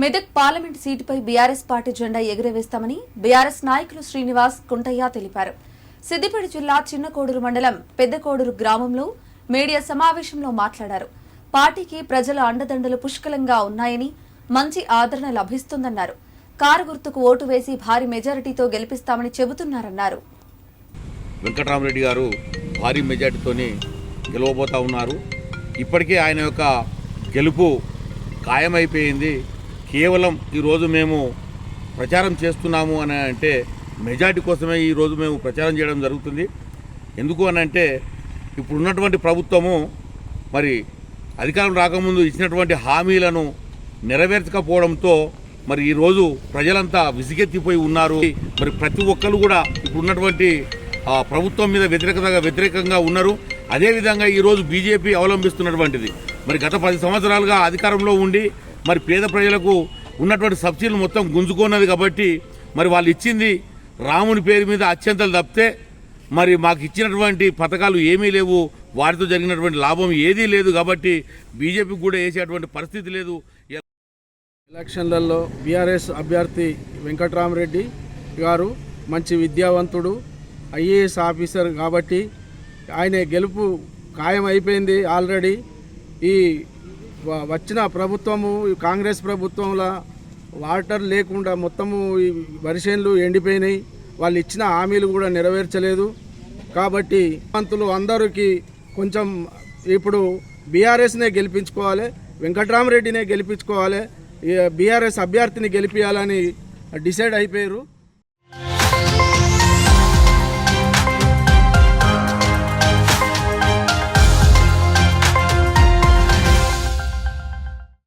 Medak parliament సీటుపై BRS party జెండా ఎగురవేస్తామని బీఆర్ఎస్ నాయకులు శ్రీనివాస్ కుంటయ్య తెలిపారు. సిద్దిపేట జిల్లా చిన్నకోడూరు మండలం పెద్దకోడూరు గ్రామంలో మీడియా సమావేశంలో మాట్లాడారు. పార్టీకి ప్రజల అండదండలు పుష్కలంగా ఉన్నాయని మంచి ఆదరణ లభిస్తుందన్నారు. కారు గుర్తుకు ఓటు వేసి భారీ మెజారిటీతో గెలిపిస్తామని చెబుతున్నారన్నారు. వెంకటరామరెడ్డి గారు భారీ మెజార్టీతోని గెలవబోతా ఉన్నారు. ఇప్పటికే ఆయన యొక్క గెలుపు ఖాయమైపోయింది. కేవలం ఈరోజు మేము ప్రచారం చేస్తున్నాము అని అంటే మెజార్టీ కోసమే ఈరోజు మేము ప్రచారం చేయడం జరుగుతుంది. ఎందుకు అని అంటే ఇప్పుడున్నటువంటి ప్రభుత్వము మరి అధికారం రాకముందు ఇచ్చినటువంటి హామీలను నెరవేర్చకపోవడంతో మరి ఈరోజు ప్రజలంతా విసిగెత్తిపోయి ఉన్నారు. మరి ప్రతి ఒక్కరు కూడా ఇప్పుడు ఉన్నటువంటి ప్రభుత్వం మీద వ్యతిరేకతగా వ్యతిరేకంగా ఉన్నారు. అదేవిధంగా ఈరోజు బీజేపీ అవలంబిస్తున్నటువంటిది. మరి గత పది సంవత్సరాలుగా అధికారంలో ఉండి మరి పేద ప్రజలకు ఉన్నటువంటి సబ్సిడీలు మొత్తం గుంజుకున్నది కాబట్టి మరి వాళ్ళు ఇచ్చింది రాముని పేరు మీద అత్యంతలు తప్పితే మరి మాకు ఇచ్చినటువంటి పథకాలు ఏమీ లేవు. వారితో జరిగినటువంటి లాభం ఏదీ లేదు కాబట్టి బీజేపీకి కూడా వేసేటువంటి పరిస్థితి లేదు. ఎలక్షన్లలో బీఆర్ఎస్ అభ్యర్థి వెంకట్రామరెడ్డి గారు మంచి విద్యావంతుడు ఐఏఎస్ ఆఫీసర్ కాబట్టి ఆయన గెలుపు ఖాయం అయిపోయింది ఆల్రెడీ. ఈ వచ్చిన ప్రభుత్వము కాంగ్రెస్ ప్రభుత్వంలో వాటర్ లేకుండా మొత్తము ఈ వరిసేన్లు ఎండిపోయినాయి. వాళ్ళు ఇచ్చిన హామీలు కూడా నెరవేర్చలేదు. కాబట్టి పంతులు అందరికీ కొంచెం ఇప్పుడు బీఆర్ఎస్నే గెలిపించుకోవాలి వెంకట్రామరెడ్డినే గెలిపించుకోవాలి బీఆర్ఎస్ అభ్యర్థిని గెలిపించాలని డిసైడ్ అయిపోయారు.